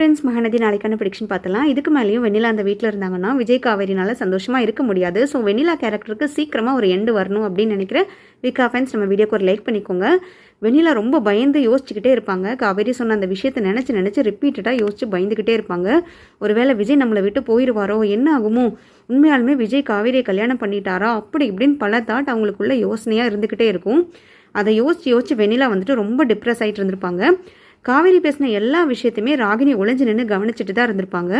Friends Mahanadi நாளைக்கான prediction பார்த்தலாம் இதுக்கு மேலேயும் வெண்ணிலா அந்த வீட்டில் இருந்தாங்கன்னா விஜய் காவேரினால சந்தோஷமாக இருக்க முடியாது. ஸோ வெண்ணிலா கேரக்டருக்கு சீக்கிரமாக ஒரு எண்டு வரணும் அப்படின்னு நினைக்கிறேன். விகா ஃபேன்ஸ் நம்ம வீடியோக்கு ஒரு லைக் பண்ணிக்கோங்க. வெண்ணிலா ரொம்ப பயந்து யோசிச்சுக்கிட்டே இருப்பாங்க. காவேரி சொன்ன அந்த விஷயத்தை நினச்சி நினச்சி ரிப்பீட்டடாக யோசிச்சு பயந்துக்கிட்டே இருப்பாங்க. ஒருவேளை விஜய் நம்மளை விட்டு போயிடுவாரோ என்ன ஆகுமோ? உண்மையாலுமே விஜய் காவேரியை கல்யாணம் பண்ணிட்டாரா? அப்படி இப்படின்னு பல தாட் அவங்களுக்குள்ள யோசனையாக இருந்துக்கிட்டே இருக்கும். அதை யோசிச்சு யோசிச்சு வெண்ணிலா வந்துட்டு ரொம்ப டிப்ரெஸ் ஆகிட்டு இருந்திருப்பாங்க. காவேரி பேசின எல்லா விஷயத்தையுமே ராகினி ஒளிஞ்சு நின்று கவனிச்சுட்டு தான் இருந்திருப்பாங்க.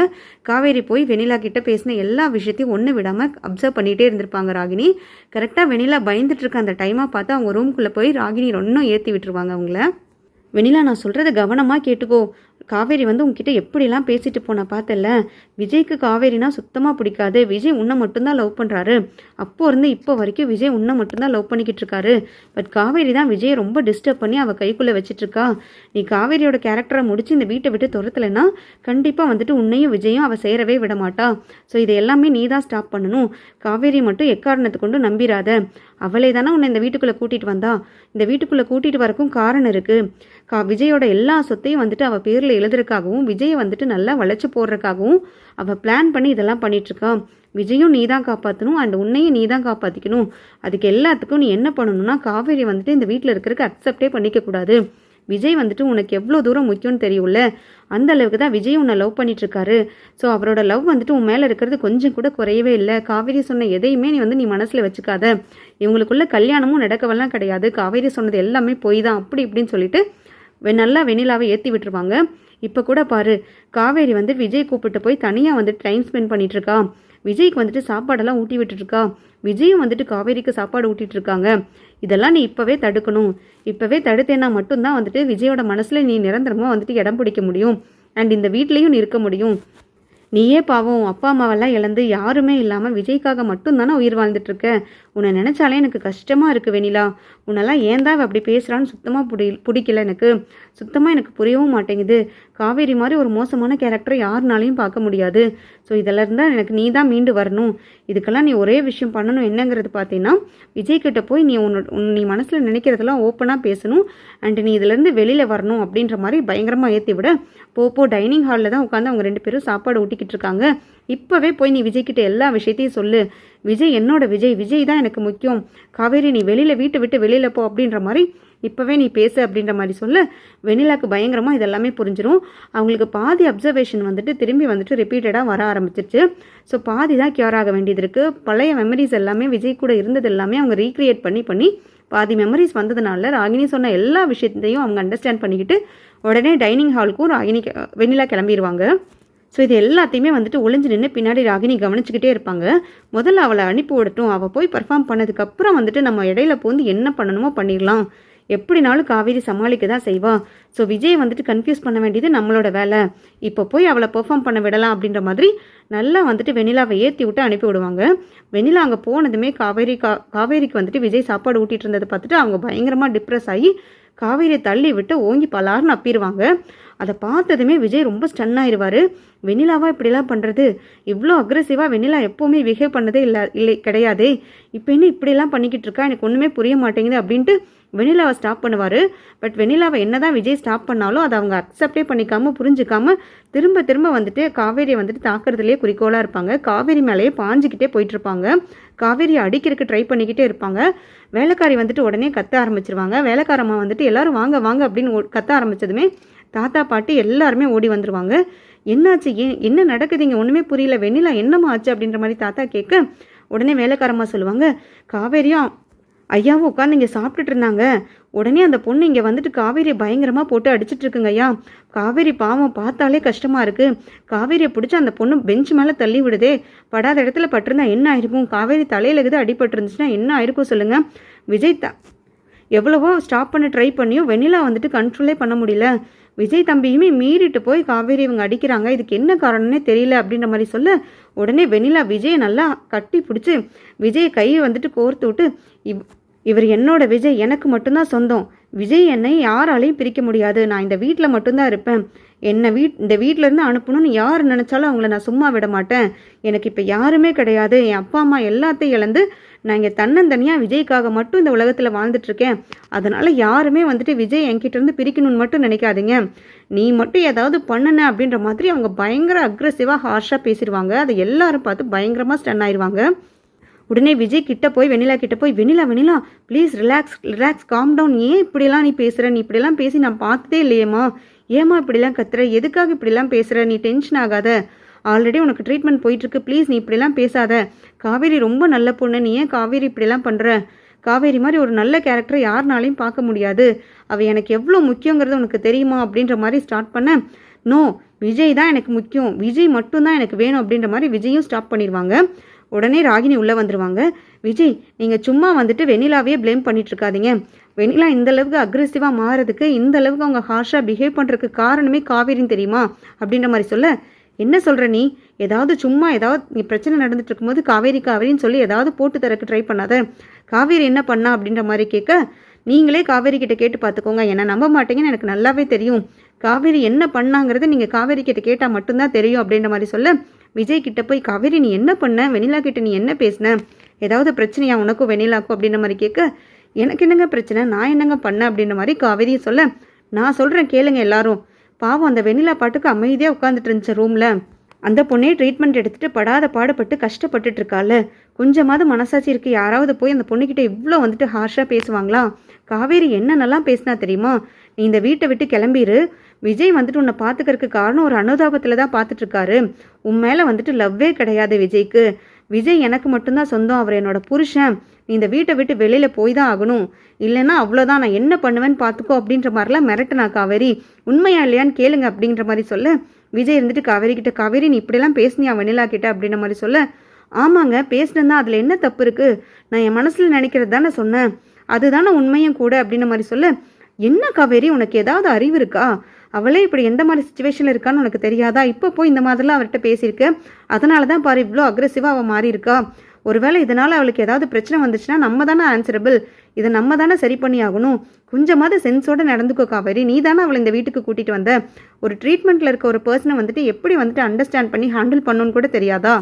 காவேரி போய் வெனிலா கிட்ட பேசின எல்லா விஷயத்தையும் ஒன்று விடாமல் அப்சர்வ் பண்ணிகிட்டே இருந்திருப்பாங்க ராகினி. கரெக்டாக வெனிலா பயந்துட்டு இருக்க அந்த டைமாக பார்த்து அவங்க ரூம்குள்ளே போய் ராகினி இன்னும் ஏற்றி விட்டுருவாங்க அவங்கள. வெனிலா நான் சொல்கிறத கவனமாக கேட்டுக்கோ. காவேரி வந்து உங்ககிட்ட எப்படிலாம் பேசிட்டு போன பார்த்தல விஜய்க்கு காவேரினா சுத்தமாக பிடிக்காது. விஜய் உன்னை மட்டும்தான் லவ் பண்ணுறாரு அப்போ இருந்து இப்போ வரைக்கும் விஜய் உன்னை மட்டும்தான் லவ் பண்ணிக்கிட்டு இருக்காரு. பட் காவேரி தான் விஜயை ரொம்ப டிஸ்டர்ப் பண்ணி அவள் கைக்குள்ளே வச்சிட்டு இருக்கா நீ காவேரியோட கேரக்டரை முடிச்சு இந்த வீட்டை விட்டு துரத்தலைன்னா கண்டிப்பாக வந்துட்டு உன்னையும் விஜயும் அவள் சேரவே விட மாட்டா. ஸோ இதை எல்லாமே நீ தான் ஸ்டாப் பண்ணணும். காவேரி மட்டும் எக்காரணத்தை கொண்டு நம்பிராத. அவளே தானே உன்னை இந்த வீட்டுக்குள்ளே கூட்டிகிட்டு வந்தா? இந்த வீட்டுக்குள்ளே கூட்டிகிட்டு வரக்கும் காரணம் இருக்குது கா விஜயோட எல்லா சொத்தையும் வந்துட்டு அவள் பேரில் எழுதுறதுக்காகவும் விஜயை வந்துட்டு நல்லா வளைச்சி போடுறதுக்காகவும் அவள் பிளான் பண்ணி இதெல்லாம் பண்ணிகிட்ருக்கா விஜயும் நீ தான் காப்பாற்றணும் அண்ட் உன்னையும் நீ தான் காப்பாற்றிக்கணும் அதுக்கு எல்லாத்துக்கும் நீ என்ன பண்ணணும்னா காவேரி வந்துட்டு இந்த வீட்டில் இருக்கிறதுக்கு அக்செப்டே பண்ணிக்கக்கூடாது விஜய் வந்துட்டு உனக்கு எவ்வளோ தூரம் முக்கியம்னு தெரியும்ல? அந்த அளவுக்கு தான் விஜய் உன்னை லவ் பண்ணிட்டு இருக்காரு ஸோ அவரோட லவ் வந்துட்டு உன் மேலே இருக்கிறது கொஞ்சம் கூட குறையவே இல்லை. காவேரி சொன்ன எதையுமே நீ வந்து நீ மனசில் வச்சுக்காத. இவங்களுக்குள்ள கல்யாணமும் நடக்கவெல்லாம் கிடையாது. காவேரி சொன்னது எல்லாமே பொய் தான். அப்படி இப்படின்னு சொல்லிட்டு வெ- நல்லா வெண்ணிலாவை ஏற்றி விட்டுருவாங்க. இப்போ கூட பாரு காவேரி வந்து விஜய் கூப்பிட்டு போய் தனியாக வந்துட்டு டைம் ஸ்பெண்ட் பண்ணிட்டு இருக்கா விஜய்க்கு வந்துட்டு சாப்பாடெல்லாம் ஊட்டி விட்டுருக்கா விஜயும் வந்துட்டு காவேரிக்கு சாப்பாடு ஊட்டிட்டு இருக்காங்க இதெல்லாம் நீ இப்போவே தடுக்கணும். இப்போவே தடுத்தேன்னா மட்டும்தான் வந்துட்டு விஜயோட மனசில் நீ நிரந்தரமாக வந்துட்டு இடம் பிடிக்க முடியும். அண்ட் இந்த வீட்லேயும் நீ இருக்க முடியும். நீயே பாவம் அப்பா அம்மாவெல்லாம் இழந்து யாருமே இல்லாமல் விஜய்க்காக மட்டும்தானே உயிர் வாழ்ந்துட்டு இருக்க உன்னை நினச்சாலே எனக்கு கஷ்டமாக இருக்குது வெனிலா உன்னெல்லாம் ஏன் தான் அப்படி பேசுகிறான்னு சுத்தமாக பிடி பிடிக்கல எனக்கு. சுத்தமாக எனக்கு புரியவும் மாட்டேங்குது. காவேரி மாதிரி ஒரு மோசமான கேரக்டரை யாருனாலையும் பார்க்க முடியாது. ஸோ இதெல்லாம் இருந்தால் எனக்கு நீ தான் மீண்டு வரணும். இதுக்கெல்லாம் நீ ஒரே விஷயம் பண்ணணும். என்னங்கிறது பார்த்தீங்கன்னா விஜய் கிட்ட போய் நீ உன்னோட உன் நீ மனசில் நினைக்கிறதெல்லாம் ஓப்பனாக பேசணும். அண்ட் நீ இதுலேருந்து வெளியில் வரணும் அப்படின்ற மாதிரி பயங்கரமாக ஏற்றி விட போ போ டைனிங் ஹாலில் தான் உட்காந்து அவங்க ரெண்டு பேரும் சாப்பாடு ஊட்டிக்கிட்டு இருக்காங்க. இப்போவே போய் நீ விஜய்கிட்ட எல்லா விஷயத்தையும் சொல்லு. விஜய் என்னோட விஜய் விஜய் தான் எனக்கு முக்கியம். காவேரி நீ வெளியில் வீட்டை விட்டு வெளியில் போ அப்படின்ற மாதிரி இப்போவே நீ பேசு அப்படின்ற மாதிரி சொல்ல வெண்ணிலாக்கு பயங்கரமாக இதெல்லாமே புரிஞ்சிடும் அவங்களுக்கு பாதி அப்சர்வேஷன் வந்துட்டு திரும்பி வந்துட்டு ரிப்பீட்டடாக வர ஆரம்பிச்சிருச்சு. ஸோ பாதி தான் கியூர் ஆக வேண்டியது இருக்குது பழைய மெமரிஸ் எல்லாமே விஜய் கூட இருந்தது எல்லாமே அவங்க ரீக்ரியேட் பண்ணி பண்ணி பாதி மெமரிஸ் வந்ததுனால ராகினி சொன்ன எல்லா விஷயத்தையும் அவங்க அண்டர்ஸ்டாண்ட் பண்ணிக்கிட்டு உடனே டைனிங் ஹாலுக்கும் ராகினி வெண்ணிலா கிளம்பிடுவாங்க ஸோ இது எல்லாத்தையுமே வந்துட்டு ஒளிஞ்சு நின்று பின்னாடி ராகினி கவனிச்சுக்கிட்டே இருப்பாங்க. முதல்ல அவளை அனுப்பி விடட்டும். அவள் போய் பர்ஃபார்ம் பண்ணதுக்கப்புறம் வந்துட்டு நம்ம இடையில போந்து என்ன பண்ணணுமோ பண்ணிடலாம். எப்படினாலும் காவேரி சமாளிக்க தான் செய்வா. ஸோ விஜய் வந்துட்டு கன்ஃபியூஸ் பண்ண வேண்டியது நம்மளோட வேலை. இப்போ போய் அவளை பெர்ஃபார்ம் பண்ண விடலாம் அப்படின்ற மாதிரி நல்லா வந்துட்டு வெண்ணிலாவை ஏற்றி விட்டு அனுப்பி விடுவாங்க. வெண்ணிலா அங்கே போனதுமே காவேரி கா காவேரிக்கு வந்துட்டு விஜய் சாப்பாடு ஊட்டிகிட்டு இருந்ததை பார்த்துட்டு அவங்க பயங்கரமாக டிப்ரெஸ் ஆகி காவேரியை தள்ளி விட்டு ஓங்கி பலார்னு அப்பிடுவாங்க. அதை பார்த்ததுமே விஜய் ரொம்ப ஸ்டன் ஆயிடுவார் வெண்ணிலாவா இப்படிலாம் பண்ணுறது இவ்வளோ அக்ரெசிவாக வெண்ணிலா எப்போவுமே பிஹேவ் பண்ணதே இல்லை இல்லை கிடையாதே. இப்போ என்ன இப்படிலாம் பண்ணிக்கிட்டு இருக்கா? எனக்கு ஒன்றுமே புரிய மாட்டேங்குது அப்படின்ட்டு வெண்ணிலாவை ஸ்டாப் பண்ணுவார். பட் வெண்ணிலாவை என்னதான் விஜய் ஸ்டாப் பண்ணாலும் அதை அவங்க அக்செப்டே பண்ணிக்காம புரிஞ்சுக்காம திரும்ப திரும்ப வந்துட்டு காவேரியை வந்துட்டு தாக்குறதுலேயே குறிக்கோளாக இருப்பாங்க. காவேரி மேலேயே பாஞ்சிக்கிட்டே போயிட்டுருப்பாங்க காவேரியை அடிக்கிறதுக்கு ட்ரை பண்ணிக்கிட்டே இருப்பாங்க. வேலைக்காரி வந்துட்டு உடனே கத்த ஆரம்பிச்சிருவாங்க. வேலைக்காரம்மா வந்துட்டு எல்லாரும் வாங்க வாங்க அப்படின்னு கத்த ஆரம்பிச்சதுமே தாத்தா பாட்டி எல்லாருமே ஓடி வந்துருவாங்க. என்னாச்சு? ஏன்? என்ன நடக்குதுங்க ஒன்றுமே புரியல. வெண்ணிலா என்னம்மா ஆச்சு? அப்படின்ற மாதிரி தாத்தா கேட்க உடனே வேலைக்காரம்மா சொல்லுவாங்க காவேரியா ஐயாவும் உட்காந்து இங்கே சாப்பிட்டுட்டு இருந்தாங்க. உடனே அந்த பொண்ணு இங்கே வந்துட்டு காவேரியை பயங்கரமாக போட்டு அடிச்சிட்டு இருக்குங்க ஐயா. காவேரி பாவம் பார்த்தாலே கஷ்டமாக இருக்குது காவேரியை பிடிச்சி அந்த பொண்ணு பெஞ்ச் மேலே தள்ளி விடுதே. படாத இடத்துல பட்டிருந்தா என்ன ஆயிருக்கும்? காவேரி தலையில் எது அடிபட்டிருந்துச்சுன்னா என்ன ஆயிருக்கும் சொல்லுங்கள் விஜய் த எவ்வளவோ ஸ்டாப் பண்ண ட்ரை பண்ணியும் வெண்ணிலா வந்துட்டு கண்ட்ரோலே பண்ண முடியல. விஜய் தம்பியுமே மீறிட்டு போய் காவேரி இவங்க அடிக்கிறாங்க. இதுக்கு என்ன காரணம்னே தெரியல அப்படின்ற மாதிரி சொல்ல உடனே வெண்ணிலா விஜயை நல்லா கட்டி பிடிச்சி விஜய் கையை வந்துட்டு கோர்த்து விட்டு இவ் இவர் என்னோட விஜய் எனக்கு மட்டும்தான் சொந்தம். விஜய் என்னை யாராலையும் பிரிக்க முடியாது. நான் இந்த வீட்டில் மட்டும்தான் இருப்பேன். என்னை வீட் இந்த வீட்டிலேருந்து அனுப்பணும்னு யார் நினச்சாலும் அவங்கள நான் சும்மா விட மாட்டேன். எனக்கு இப்போ யாருமே கிடையாது. என் அப்பா அம்மா எல்லாத்தையும் இழந்து நான் இங்கே தன்னந்தனியாக விஜய்க்காக மட்டும் இந்த உலகத்தில் வாழ்ந்துட்டுருக்கேன். அதனால் யாருமே வந்துட்டு விஜய் என்கிட்டேருந்து பிரிக்கணும்னு மட்டும் நினைக்காதீங்க. நீ மட்டும் ஏதாவது பண்ணுன அப்படின்ற மாதிரி அவங்க பயங்கர அக்ரெசிவாக ஹார்ஷாக பேசிடுவாங்க. அதை எல்லாரும் பார்த்து பயங்கரமாக ஸ்டன் ஆயிடுவாங்க உடனே விஜய் கிட்ட போய் வெண்ணிலா கிட்ட போய் Vennila Vennila please relax relax calm down ஏன் இப்படிலாம் நீ பேசுகிற நீ இப்படிலாம் பேசி நான் பார்த்ததே இல்லையேம்மா. ஏம்மா இப்படிலாம் கத்துற? எதுக்காக இப்படிலாம் பேசுகிற நீ டென்ஷன் ஆகாத. ஆல்ரெடி உனக்கு ட்ரீட்மெண்ட் போயிட்டுருக்கு. ப்ளீஸ் நீ இப்படிலாம் பேசாத. காவேரி ரொம்ப நல்ல பொண்ணு. நீ ஏன் காவேரி இப்படிலாம் பண்ணுற காவேரி மாதிரி ஒரு நல்ல கேரக்டரை யாருனாலையும் பார்க்க முடியாது. அவள் எனக்கு எவ்வளோ முக்கியங்கிறது உனக்கு தெரியுமா? அப்படின்ற மாதிரி ஸ்டார்ட் பண்ண நோ விஜய் தான் எனக்கு முக்கியம். விஜய் மட்டும்தான் எனக்கு வேணும். அப்படின்ற மாதிரி விஜயும் ஸ்டாப் பண்ணிடுவாங்க. உடனே ராகினி உள்ளே வந்துடுவாங்க விஜய் நீங்கள் சும்மா வந்துட்டு வெண்ணிலாவே ப்ளேம் பண்ணிட்டு இருக்காதீங்க வெண்ணிலா இந்த அளவுக்கு அக்ரெசிவாக மாறதுக்கு இந்த அளவுக்கு அவங்க ஹார்ஷாக பிஹேவ் பண்ணுறதுக்கு காரணமே காவேரின்னு தெரியுமா? அப்படின்ற மாதிரி சொல்ல என்ன சொல்கிற நீ? ஏதாவது சும்மா ஏதாவது நீ பிரச்சனை நடந்துட்டு இருக்கும்போது காவேரி காவேரின்னு சொல்லி ஏதாவது போட்டு தரக்கு ட்ரை பண்ணாத. காவேரி என்ன பண்ணா? அப்படின்ற மாதிரி கேட்க நீங்களே காவேரி கிட்ட கேட்டு பார்த்துக்கோங்க என்ன நம்ப மாட்டீங்கன்னு எனக்கு நல்லாவே தெரியும். காவேரி என்ன பண்ணாங்கிறது நீங்கள் காவேரி கிட்ட கேட்டால் மட்டும்தான் தெரியும். அப்படின்ற மாதிரி சொல்ல விஜய் கிட்ட போய் காவேரி நீ என்ன பண்ண? வெண்ணிலா கிட்ட நீ என்ன பேசின? ஏதாவது பிரச்சனையா? உனக்கும் வெண்ணிலாக்கும்? அப்படின்ற மாதிரி கேட்க எனக்கு என்னங்க பிரச்சனை? நான் என்னங்க பண்ண? அப்படின்ற மாதிரி காவேரியை சொல்ல நான் சொல்கிறேன் கேளுங்க எல்லாரும். பாவம் அந்த வெண்ணிலா பாட்டுக்கு அமைதியாக உட்காந்துட்டு இருந்துச்சு ரூமில். அந்த பொண்ணே ட்ரீட்மெண்ட் எடுத்துட்டு படாத பாடுபட்டு கஷ்டப்பட்டுட்டு இருக்காள். கொஞ்சமாவது மனசாட்சி இருக்கு. யாராவது போய் அந்த பொண்ணுக்கிட்ட இவ்வளோ வந்துட்டு ஹார்ஷாக பேசுவாங்களா? காவேரி என்னென்னலாம் பேசினா தெரியுமா? நீ இந்த வீட்டை விட்டு கிளம்பிரு. விஜய் வந்துட்டு உன்னை பார்த்துக்கறதுக்கு காரணம் ஒரு அனுதாபத்தில் தான் பார்த்துட்ருக்காரு உன் மேலே வந்துட்டு லவ்வே கிடையாது விஜய்க்கு. விஜய் எனக்கு மட்டும்தான் சொந்தம் அவர் என்னோட புருஷன். நீ இந்த வீட்டை விட்டு வெளியில் போய் தான் ஆகணும். இல்லைன்னா அவ்வளோதான் நான் என்ன பண்ணுவேன்னு பார்த்துக்கோ அப்படின்ற மாதிரிலாம் மிரட்டினா காவேரி. உண்மையா இல்லையான்னு கேளுங்க அப்படின்ற மாதிரி சொல்ல விஜய் இருந்துட்டு காவேரி கிட்ட காவேரி நீ இப்படிலாம் பேசுனியா வெண்ணிலா கிட்ட? அப்படின்ற மாதிரி சொல்ல ஆமாங்க பேசினேன் தான் அதில் என்ன தப்பு இருக்குது நான் என் மனசில் நினைக்கிறது தானே சொன்னேன். அதுதானே உண்மையும் கூட அப்படின்ற மாதிரி சொல்ல என்ன காவேரி உனக்கு ஏதாவது அறிவு இருக்கா? அவளே இப்படி எந்த மாதிரி சுச்சுவேஷனில் இருக்கான்னு உனக்கு தெரியாதா? இப்போ போய் இந்த மாதிரிலாம் அவர்கிட்ட பேசியிருக்க. அதனால தான் பாரு இவ்வளோ அக்ரெசிவாக அவள் மாறி இருக்கா ஒருவேளை இதனால் அவளுக்கு ஏதாவது பிரச்சனை வந்துச்சுன்னா நம்ம தானே ஆன்சரபிள் இதை நம்ம தானே சரி பண்ணி ஆகணும். கொஞ்சமாவது சென்ஸோட நடந்துக்கோ காவேரி. நீ தானே அவளை இந்த வீட்டுக்கு கூட்டிகிட்டு வந்த. ஒரு ட்ரீட்மெண்ட்டில் இருக்க ஒரு பர்சனை வந்துட்டு எப்படி வந்துட்டு அண்டர்ஸ்டாண்ட் பண்ணி ஹேண்டில் பண்ணணும்னு கூட தெரியாதா?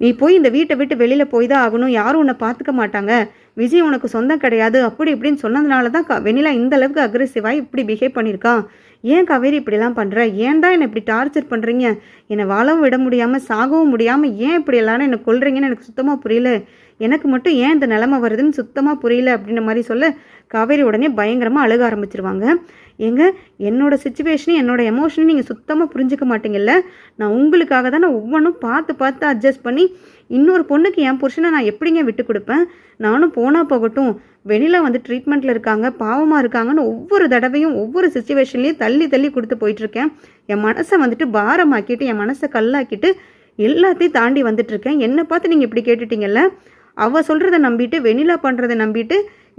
நீ போய் இந்த வீட்டை விட்டு வெளியில் போய் தான் ஆகணும். யாரும் உன்னை பார்த்துக்க மாட்டாங்க. விஜய் உனக்கு சொந்தம் கிடையாது அப்படி இப்படின்னு சொன்னதுனால தான் வெண்ணிலா இந்த அளவுக்கு அக்ரெசிவாக இப்படி பிஹேவ் பண்ணியிருக்கான் ஏன் காவேரி இப்படிலாம் பண்ணுற ஏன் தான் என்னை இப்படி டார்ச்சர் பண்ணுறீங்க என்னை வாழவும் விட முடியாமல் சாகவும் முடியாமல் ஏன் இப்படி எல்லாரும் என்னை கொல்றீங்கன்னு எனக்கு சுத்தமாக புரியல. எனக்கு மட்டும் ஏன் இந்த நிலமை வருதுன்னு சுத்தமாக புரியல அப்படின்ற மாதிரி சொல்ல காவேரி உடனே பயங்கரமாக அழுக ஆரம்பிச்சிருவாங்க. ஏங்க என்னோட சுச்சுவேஷனையும் என்னோட எமோஷனையும் நீங்கள் சுத்தமாக புரிஞ்சுக்க மாட்டீங்கல்ல? நான் உங்களுக்காக தான் நான் ஒவ்வொன்றும் பார்த்து பார்த்து அட்ஜஸ்ட் பண்ணி இன்னொரு பொண்ணுக்கு என் புருஷனை நான் எப்படிங்க விட்டு கொடுப்பேன்? நானும் போனால் போகட்டும். வெளியில் வந்து ட்ரீட்மெண்ட்டில் இருக்காங்க பாவமாக இருக்காங்கன்னு ஒவ்வொரு தடவையும் ஒவ்வொரு சுச்சுவேஷன்லேயும் தள்ளி தள்ளி கொடுத்து போயிட்டுருக்கேன். என் மனசை வந்துட்டு பாரமாக்கிட்டு என் மனசை கல்லாக்கிட்டு எல்லாத்தையும் தாண்டி வந்துட்டுருக்கேன். என்னை பார்த்து நீங்கள் இப்படி கேட்டுட்டீங்கல்ல? அவள் சொல்கிறத நம்பிட்டு வெண்ணிலா பண்ணுறதை நம்பிட்டு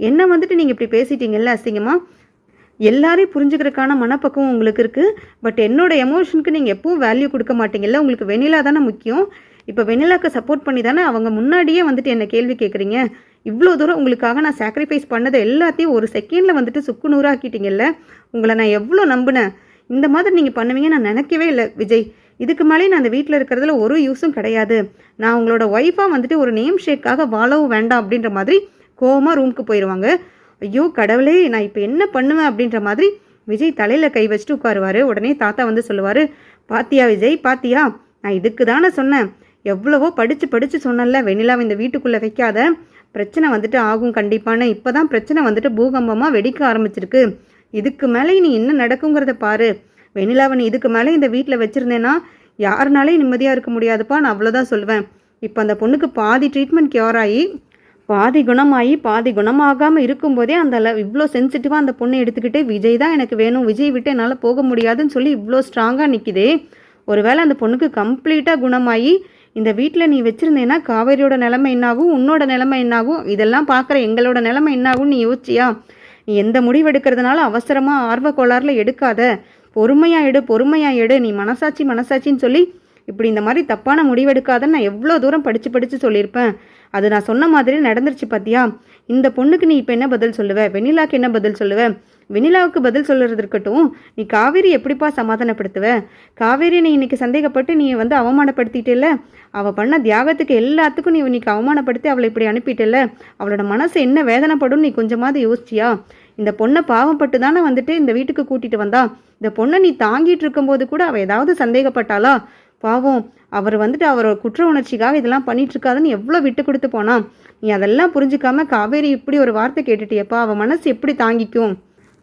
என்ன வந்துட்டு நீங்கள் இப்படி பேசிட்டீங்கல்ல அசிங்கமாக எல்லாரையும் புரிஞ்சுக்கிறதுக்கான மனப்பக்குவம் உங்களுக்கு இருக்குது பட் என்னோட எமோஷனுக்கு நீங்கள் எப்பவும் வேல்யூ கொடுக்க மாட்டீங்கல்ல? உங்களுக்கு வெண்ணிலா தானே முக்கியம். இப்போ வெண்ணிலாக்கு சப்போர்ட் பண்ணி தானே அவங்க முன்னாடியே வந்துட்டு என்ன கேள்வி கேட்குறீங்க இவ்வளோ தூரம் உங்களுக்காக நான் சாக்ரிஃபைஸ் பண்ணதை எல்லாத்தையும் ஒரு செகண்டில் வந்துட்டு சுக்கு நூறாக்கிட்டீங்கல்ல உங்களை நான் எவ்வளோ நம்பினேன்? இந்த மாதிரி நீங்கள் பண்ணுவீங்க நான் நினைக்கவே இல்லை விஜய். இதுக்கு மேலே நான் அந்த வீட்டில் இருக்கிறதுல ஒரு யூஸும் கிடையாது. நான் உங்களோட ஒய்ஃபாக வந்துட்டு ஒரு நேம் ஷேக்காக வாழவும் வேண்டாம் அப்படின்ற மாதிரி கோவமாக ரூமுக்கு போயிடுவாங்க ஐயோ கடவுளே நான் இப்போ என்ன பண்ணுவேன் அப்படின்ற மாதிரி விஜய் தலையில் கை வச்சுட்டு உட்காருவார். உடனே தாத்தா வந்து சொல்லுவார் பாத்தியா விஜய் பாத்தியா? நான் இதுக்கு தானே சொன்னேன். எவ்வளவோ படித்து படித்து சொன்னல வெண்ணிலாவை இந்த வீட்டுக்குள்ளே வைக்காத. பிரச்சனை வந்துட்டு ஆகும் கண்டிப்பான இப்போ தான் பிரச்சனை வந்துட்டு பூகம்பமாக வெடிக்க ஆரம்பிச்சிருக்கு. இதுக்கு மேலே நீ என்ன நடக்குங்கிறத பாரு. வெண்ணிலாவை நீ இதுக்கு மேலே இந்த வீட்டில் வச்சுருந்தேன்னா யாருனாலையும் நிம்மதியாக இருக்க முடியாதுப்பா நான் அவ்வளோதான் சொல்லுவேன். இப்போ அந்த பொண்ணுக்கு பாதி ட்ரீட்மெண்ட் கியூர் ஆகி பாதி குணமாகி பாதி குணமாகாமல் இருக்கும்போதே அந்த இவ்வளோ சென்சிட்டிவாக அந்த பொண்ணை எடுத்துக்கிட்டே விஜய் தான் எனக்கு வேணும். விஜய் விட்டு என்னால் போக முடியாதுன்னு சொல்லி இவ்வளோ ஸ்ட்ராங்காக நிற்கிதே ஒருவேளை அந்த பொண்ணுக்கு கம்ப்ளீட்டாக குணமாகி இந்த வீட்டில் நீ வச்சுருந்தேன்னா காவேரியோட நிலைமை என்னாகும் உன்னோட நிலைமை என்னாகும் இதெல்லாம் பார்க்குற எங்களோட நிலைமை என்னாகும் நீ யோசிச்சியா? நீ எந்த முடிவு எடுக்கிறதுனால அவசரமாக ஆர்வ கோளாறுல எடுக்காத. பொறுமையாக எடு பொறுமையாக எடு. நீ மனசாட்சி மனசாட்சின்னு சொல்லி இப்படி இந்த மாதிரி தப்பான முடிவெடுக்காதன்னு நான் எவ்வளோ தூரம் படித்து படித்து சொல்லியிருப்பேன். அது நான் சொன்ன மாதிரி நடந்துருச்சு பார்த்தியா இந்த பொண்ணுக்கு நீ இப்போ என்ன பதில் சொல்லுவ? வெண்ணிலாக்கு என்ன பதில் சொல்லுவ? வெண்ணிலாவுக்கு பதில் சொல்லுறது இருக்கட்டும். நீ காவேரி எப்படிப்பா சமாதானப்படுத்துவ? காவேரி நீ இன்னைக்கு சந்தேகப்பட்டு நீ வந்து அவமானப்படுத்திட்டேல்ல? அவள் பண்ண தியாகத்துக்கு எல்லாத்துக்கும் நீ இன்னைக்கு அவமானப்படுத்தி அவளை இப்படி அனுப்பிட்டேல்ல? அவளோட மனசு என்ன வேதனைப்படும் நீ கொஞ்சமாவது யோசிச்சியா? இந்த பொண்ணை பாவப்பட்டு தானே வந்துட்டு இந்த வீட்டுக்கு கூட்டிட்டு வந்தா? இந்த பொண்ணை நீ தாங்கிட்டு இருக்கும்போது கூட அவள் ஏதாவது சந்தேகப்பட்டாளா? பாவம் அவர் வந்துட்டு அவரோட குற்ற உணர்ச்சிக்காக இதெல்லாம் பண்ணிட்டுருக்காதுன்னு எவ்வளோ விட்டு கொடுத்து போனான் நீ அதெல்லாம் புரிஞ்சுக்காம காவேரி இப்படி ஒரு வார்த்தை கேட்டுட்டியப்பா அவன் மனசு எப்படி தாங்கிக்கும்?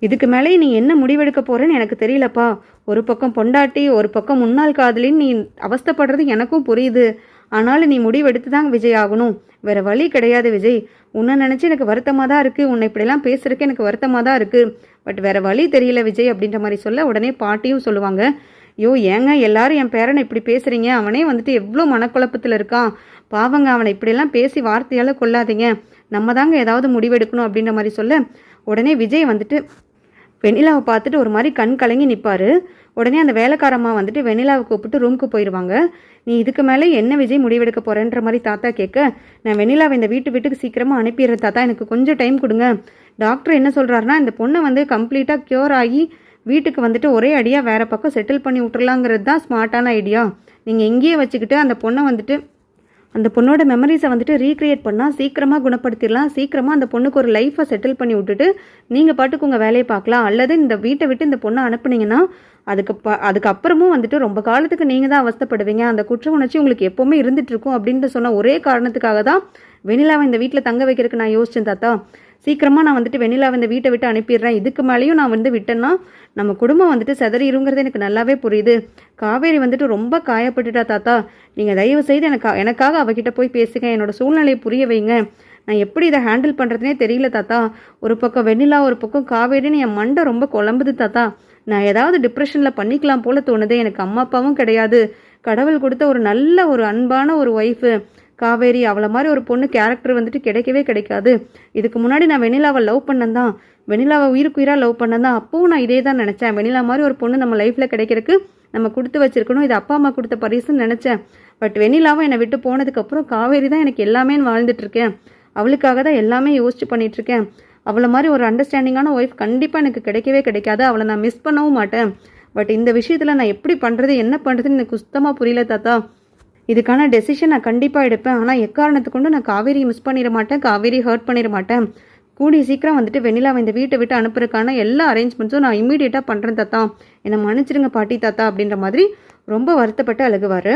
இதுக்கு மேலே நீ என்ன முடிவெடுக்க போறேன்னு எனக்கு தெரியலப்பா. ஒரு பக்கம் பொண்டாட்டி ஒரு பக்கம் முன்னாள் காதலின்னு நீ அவஸ்தைப்படுறது எனக்கும் புரியுது. ஆனாலும் நீ முடிவெடுத்து தான் விஜய் ஆகணும். வேற வழி கிடையாது விஜய். உன்னை நினச்சி எனக்கு வருத்தமாக தான் இருக்குது உன்னை இப்படிலாம் பேசுறதுக்கு எனக்கு வருத்தமாக தான் இருக்குது பட் வேற வழி தெரியல விஜய் அப்படின்ற மாதிரி சொல்ல உடனே பாட்டியும் சொல்லுவாங்க. ஐயோ ஏங்க எல்லாரும் என் பேரனை இப்படி பேசுகிறீங்க அவனே வந்துட்டு எவ்வளோ மனக்குழப்பத்தில் இருக்கான். பாவங்க அவனை இப்படியெல்லாம் பேசி வார்த்தையால் கொள்ளாதீங்க. நம்ம தாங்க ஏதாவது முடிவெடுக்கணும் அப்படின்ற மாதிரி சொல்ல உடனே விஜய் வந்துட்டு வெண்ணிலாவை பார்த்துட்டு ஒரு மாதிரி கண் கலங்கி நிற்பார் உடனே அந்த வேலைக்காரம்மா வந்துட்டு வெண்ணிலாவை கூப்பிட்டு ரூமுக்கு போயிடுவாங்க நீ இதுக்கு மேலே என்ன விஜய் முடிவெடுக்க போகிறேன்ற மாதிரி தாத்தா கேட்க நான் வெண்ணிலாவை இந்த வீட்டு வீட்டுக்கு சீக்கிரமாக அனுப்பிடுறேன் தாத்தா எனக்கு கொஞ்சம் டைம் கொடுங்க. டாக்டர் என்ன சொல்கிறாருன்னா இந்த பொண்ணை வந்து கம்ப்ளீட்டாக க்யூர் ஆகி வீட்டுக்கு வந்துட்டு ஒரே அடியாக வேறு பக்கம் செட்டில் பண்ணி விட்டுறலாங்கிறது தான் ஸ்மார்ட்டான ஐடியா நீங்கள் எங்கேயே வச்சுக்கிட்டு அந்த பொண்ணை வந்துட்டு அந்த பொண்ணோட மெமரிஸை வந்துட்டு ரீக்ரியேட் பண்ணால் சீக்கிரமாக குணப்படுத்திடலாம். சீக்கிரமாக அந்த பொண்ணுக்கு ஒரு லைஃப்பை செட்டில் பண்ணி விட்டுட்டு நீங்கள் பாட்டுக்கு உங்கள் வேலையை பார்க்கலாம். அல்லது இந்த வீட்டை விட்டு இந்த பொண்ணை அனுப்புனீங்கன்னா அதுக்கு ப அதுக்கப்புறமும் வந்துட்டு ரொம்ப காலத்துக்கு நீங்கள் தான் அவஸ்தப்படுவீங்க. அந்த குற்ற உணர்ச்சி உங்களுக்கு எப்போவுமே இருந்துகிட்ருக்கும் அப்படின்ட்டு அப்படின்னு சொன்ன ஒரே காரணத்துக்காக தான் வெனிலாவை இந்த வீட்டில் தங்க வைக்கிறதுக்கு நான் யோசிச்சேன் தாத்தா. சீக்கிரமாக நான் வந்துட்டு வெண்ணிலா இந்த வீட்டை விட்டு அனுப்பிடுறேன். இதுக்கு மேலேயும் நான் வந்து விட்டேன்னா நம்ம குடும்பம் வந்துட்டு செதறிடுங்கிறது எனக்கு நல்லாவே புரியுது. காவேரி வந்துட்டு ரொம்ப காயப்பட்டுட்டா தாத்தா. நீங்கள் தயவு செய்து எனக்கு எனக்காக அவகிட்ட போய் பேசுங்க. என்னோட சூழ்நிலையை புரிய வைங்க. நான் எப்படி இதை ஹேண்டில் பண்ணுறதுனே தெரியல தாத்தா. ஒரு பக்கம் வெண்ணிலா ஒரு பக்கம் காவேரின்னு என் மண்டை ரொம்ப குழம்புது தாத்தா. நான் ஏதாவது டிப்ரெஷனில் பண்ணிக்கலாம் போல தோணுது. எனக்கு அம்மா அப்பாவும் கிடையாது. கடவுள் கொடுத்த ஒரு நல்ல ஒரு அன்பான ஒரு ஒய்ஃபு காவேரி அவளை மாதிரி ஒரு பொண்ணு கேரக்டர் வந்துட்டு கிடைக்கவே கிடைக்காது. இதுக்கு முன்னாடி நான் வெண்ணிலாவை லவ் பண்ணேன் தான் வெண்ணிலாவை உயிருக்குயிராக லவ் பண்ணேன் தான் அப்பவும் நான் இதே தான் நினச்சேன். வெண்ணிலா மாதிரி ஒரு பொண்ணு நம்ம லைஃப்பில் கிடைக்கிறதுக்கு நம்ம கொடுத்து வச்சிருக்கணும். இது அப்பா அம்மா கொடுத்த பரிசுன்னு நினச்சேன். பட் வெனிலாவை என்னை விட்டு போனதுக்கப்புறம் காவேரி தான் எனக்கு எல்லாமே வாழ்ந்துட்டுருக்கேன் அவளுக்காக தான் எல்லாமே யோசிச்சு பண்ணிகிட்ருக்கேன் அவளை மாதிரி ஒரு அண்டர்ஸ்டாண்டிங்கான ஒய்ஃப் கண்டிப்பாக எனக்கு கிடைக்கவே கிடைக்காது. அவளை நான் மிஸ் பண்ணவும் மாட்டேன். பட் இந்த விஷயத்தில் நான் எப்படி பண்ணுறது என்ன பண்ணுறதுன்னு எனக்கு சுத்தமாக புரியல தாத்தா. இதுக்கான டெசிஷன் நான் கண்டிப்பாக எடுப்பேன். ஆனால் எக்காரணத்தை கொண்டு நான் காவேரி மிஸ் பண்ணிட மாட்டேன். காவேரி ஹர்ட் பண்ணிட மாட்டேன். கூடிய சீக்கிரம் வந்துட்டு வெண்ணிலாவை இந்த வீட்டை விட்டு அனுப்புறதுக்கான எல்லா அரேஞ்ச்மெண்ட்ஸும் நான் இம்மீடியட்டாக பண்ணுறேன் தாத்தா. என்னை மன்னிச்சிடுங்க பாட்டி தாத்தா அப்படின்ற மாதிரி ரொம்ப வருத்தப்பட்டு அழுகுவார்.